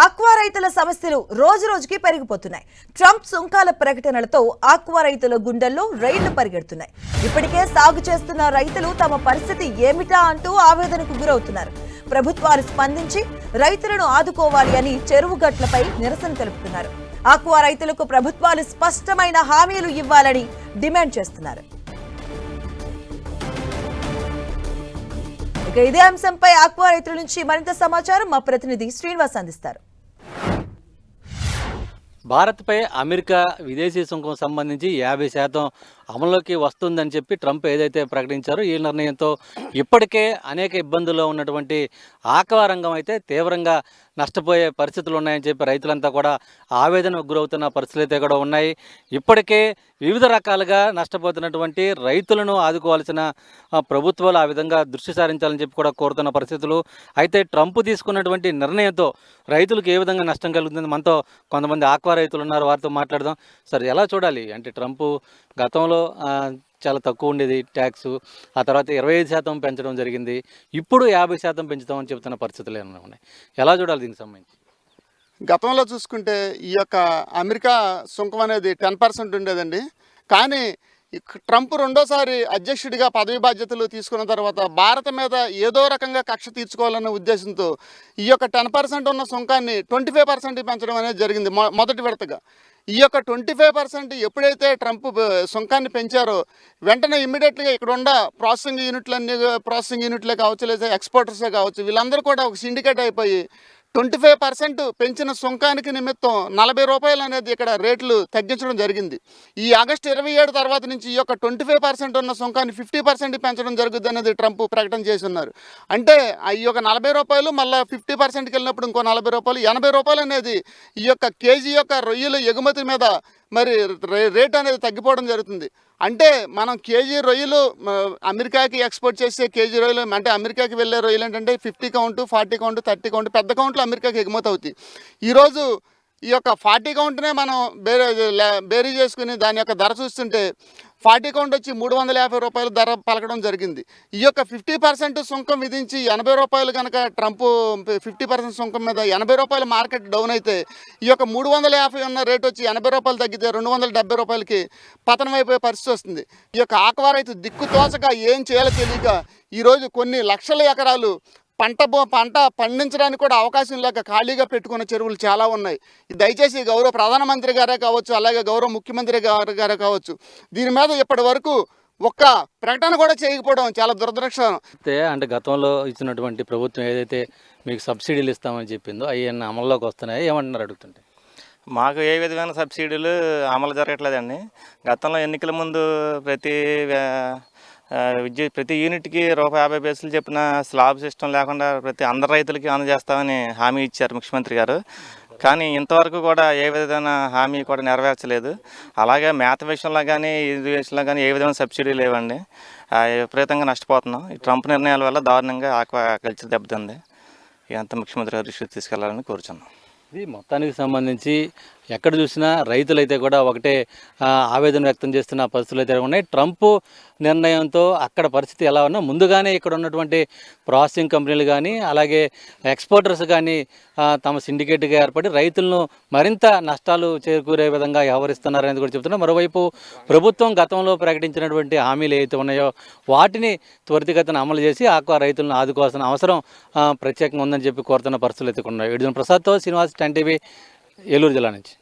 Aqua రైతుల సమస్యలు రోజు రోజుకి పెరిగిపోతున్నాయి. ట్రంప్ సుంకాల ప్రకటనలతో ఆక్వా రైతుల గుండెల్లో రైళ్ళు పరిగెడుతున్నాయి. ఇప్పటికే సాగు చేస్తున్న రైతులు తమ పరిస్థితి ఏమిటా అంటూ ఆవేదనకు గురవుతున్నారు. ప్రభుత్వాలు స్పందించి రైతులను ఆదుకోవాలి అని చెరువు గట్లపై నిరసన తెలుపుతున్నారు. ఆక్వా రైతులకు ప్రభుత్వాలు స్పష్టమైన హామీలు ఇవ్వాలని డిమాండ్ చేస్తున్నారు. ఇక ఇదే అంశంపై ఆక్వా రైతుల నుంచి మరింత సమాచారం మా ప్రతినిధి శ్రీనివాస్ అందిస్తారు. భారత్పై అమెరికా విదేశీ సుంకం సంబంధించి యాభై శాతం అమల్లోకి వస్తుందని చెప్పి ట్రంప్ ఏదైతే ప్రకటించారో ఈ నిర్ణయంతో ఇప్పటికే అనేక ఇబ్బందుల్లో ఉన్నటువంటి ఆక్వా రంగం అయితే తీవ్రంగా నష్టపోయే పరిస్థితులు ఉన్నాయని చెప్పి రైతులంతా కూడా ఆవేదనకు గురవుతున్న పరిస్థితులు అయితే కూడా ఉన్నాయి. ఇప్పటికే వివిధ రకాలుగా నష్టపోతున్నటువంటి రైతులను ఆదుకోవాల్సిన ప్రభుత్వాలు ఆ విధంగా దృష్టి సారించాలని చెప్పి కూడా కోరుతున్న పరిస్థితులు. అయితే ట్రంప్ తీసుకున్నటువంటి నిర్ణయంతో రైతులకు ఏ విధంగా నష్టం కలుగుతుంది మనతో కొంతమంది ఆక్వా రైతులు ఉన్నారు వారితో మాట్లాడదాం. సార్ ఎలా చూడాలి? అంటే ట్రంప్ గతంలో చాలా తక్కువ ఉండేది ట్యాక్స్. ఆ తర్వాత ఇరవై ఐదు శాతం పెంచడం జరిగింది. ఇప్పుడు యాభై శాతం పెంచుతామని చెప్తున్న పరిస్థితులు ఏమైనా ఉన్నాయి? ఎలా చూడాలి దీనికి సంబంధించి? గతంలో చూసుకుంటే ఈ యొక్క అమెరికా సుంకం అనేది టెన్ పర్సెంట్ ఉండేదండి. కానీ ట్రంప్ రెండోసారి అధ్యక్షుడిగా పదవి బాధ్యతలు తీసుకున్న తర్వాత భారత మీద ఏదో రకంగా కక్ష తీర్చుకోవాలన్న ఉద్దేశంతో ఈ యొక్క టెన్ పర్సెంట్ ఉన్న సుంకాన్ని ట్వంటీ ఫైవ్ పర్సెంట్ పెంచడం అనేది జరిగింది మొదటి విడతగా. ఈ యొక్క ట్వంటీ ఫైవ్ పర్సెంట్ ఎప్పుడైతే ట్రంప్ సుంకాన్ని పెంచారో వెంటనే ఇమ్మీడియట్గా ఇక్కడ ఉన్న ప్రాసెసింగ్ యూనిట్లన్నీ ప్రాసెసింగ్ యూనిట్లే కావచ్చు లేదా ఎక్స్పోర్టర్సే కావచ్చు వీళ్ళందరూ కూడా ఒక సిండికేట్ అయిపోయి ట్వంటీ ఫైవ్ పర్సెంట్ పెంచిన సుంకానికి నిమిత్తం నలభై రూపాయలు అనేది ఇక్కడ రేట్లు తగ్గించడం జరిగింది. ఈ ఆగస్టు ఇరవై ఏడు తర్వాత నుంచి ఈ యొక్క ట్వంటీ ఫైవ్ పర్సెంట్ ఉన్న సుంకాన్ని ఫిఫ్టీ పర్సెంట్ పెంచడం జరుగుద్ది అనేది ట్రంప్ ప్రకటన చేసి ఉన్నారు అంటే ఈ యొక్క నలభై రూపాయలు మళ్ళీ ఫిఫ్టీ పర్సెంట్కి వెళ్ళినప్పుడు ఇంకో నలభై రూపాయలు ఎనభై రూపాయలు అనేది ఈ యొక్క కేజీ యొక్క రొయ్యల ఎగుమతి మీద మరి రే- రేట్ అనేది తగ్గిపోవడం జరుగుతుంది. అంటే మనం కేజీ రొయ్యలు అమెరికాకి ఎక్స్పోర్ట్ చేసే కేజీ రొయ్యలు అంటే అమెరికాకి వెళ్ళే రొయ్యలు ఏంటంటే fifty count forty count thirty count పెద్ద కౌంట్లు అమెరికాకి ఎగుమతి అవుతాయి. ఈరోజు ఈ యొక్క ఫార్టీ కౌంట్నే మనం బేరే బేరీ చేసుకుని దాని యొక్క ధర చూస్తుంటే ఫార్టీ కౌంట్ వచ్చి మూడు వందల యాభై రూపాయల ధర పలకడం జరిగింది. ఈ యొక్క ఫిఫ్టీ పర్సెంట్ సుంకం విధించి ఎనభై రూపాయలు కనుక ట్రంప్ ఫిఫ్టీ పర్సెంట్ సుంకం మీద ఎనభై రూపాయలు మార్కెట్ డౌన్ అయితే ఈ యొక్క మూడు వందల యాభై ఉన్న రేట్ వచ్చి ఎనభై రూపాయలు తగ్గితే రెండు వందల డెబ్బై రూపాయలకి పతనం అయిపోయే పరిస్థితి వస్తుంది. ఈ యొక్క ఆక్వా దిక్కుతోచక దిక్కు ఏం చేయాలో తెలియక ఈరోజు కొన్ని లక్షల ఎకరాలు పంట బో- పంట పండించడానికి కూడా అవకాశం లేక ఖాళీగా పెట్టుకున్న చెరువులు చాలా ఉన్నాయి. దయచేసి గౌరవ ప్రధానమంత్రి గారే కావచ్చు అలాగే గౌరవ ముఖ్యమంత్రి గారు గారే కావచ్చు దీని మీద ఇప్పటి వరకు ఒక్క ప్రకటన కూడా చేయకపోవడం చాలా దురదృష్టం. అయితే అంటే గతంలో ఇచ్చినటువంటి ప్రభుత్వం ఏదైతే మీకు సబ్సిడీలు ఇస్తామని చెప్పిందో అవి ఏమన్నా అమల్లోకి వస్తున్నాయి? ఏమంటున్నారు అడుగుతుంటే? మాకు ఏ విధమైన సబ్సిడీలు అమలు జరగట్లేదండి. గతంలో ఎన్నికల ముందు ప్రతి విద్యుత్ ప్రతి యూనిట్కి రూపాయి యాభై పైసలు చెప్పిన స్లాబ్ సిస్టమ్ లేకుండా ప్రతి అందరు రైతులకి అందజేస్తామని హామీ ఇచ్చారు ముఖ్యమంత్రి గారు. కానీ ఇంతవరకు కూడా ఏ విధమైన హామీ కూడా నెరవేర్చలేదు. అలాగే మేత విషయంలో కానీ ఇది విషయంలో కానీ ఏ విధమైన సబ్సిడీ లేవండి. విపరీతంగా నష్టపోతున్నాం. ఈ ట్రంప్ నిర్ణయాల వల్ల దారుణంగా ఆక్వా కల్చర్ దెబ్బతింది. ఇదంతా ముఖ్యమంత్రి గారు దృష్టికి తీసుకెళ్ళాలని కోరుచున్నాం. ఇది మొత్తానికి సంబంధించి ఎక్కడ చూసినా రైతులైతే కూడా ఒకటే ఆవేదన వ్యక్తం చేస్తున్న పరిస్థితులు అయితే ఉన్నాయి. ట్రంప్ నిర్ణయంతో అక్కడ పరిస్థితి ఎలా ఉన్నా ముందుగానే ఇక్కడ ఉన్నటువంటి ప్రాసెసింగ్ కంపెనీలు కానీ అలాగే ఎక్స్పోర్టర్స్ కానీ తమ సిండికేట్గా ఏర్పడి రైతులను మరింత నష్టాలు చేకూరే విధంగా వ్యవహరిస్తున్నారనేది కూడా చెప్తున్నారు మరోవైపు ప్రభుత్వం గతంలో ప్రకటించినటువంటి హామీలు ఏవైతే ఉన్నాయో వాటిని త్వరితగతిన అమలు చేసి ఆక్వా రైతులను ఆదుకోవాల్సిన అవసరం ప్రత్యేకంగా ఉందని చెప్పి కోరుతున్న పరిస్థితులు అయితే ఉన్నాయి. విడుదల ప్రసాద్తో శ్రీనివాస్ టెన్ టీవీ ఏలూరు జిల్లా నుంచి.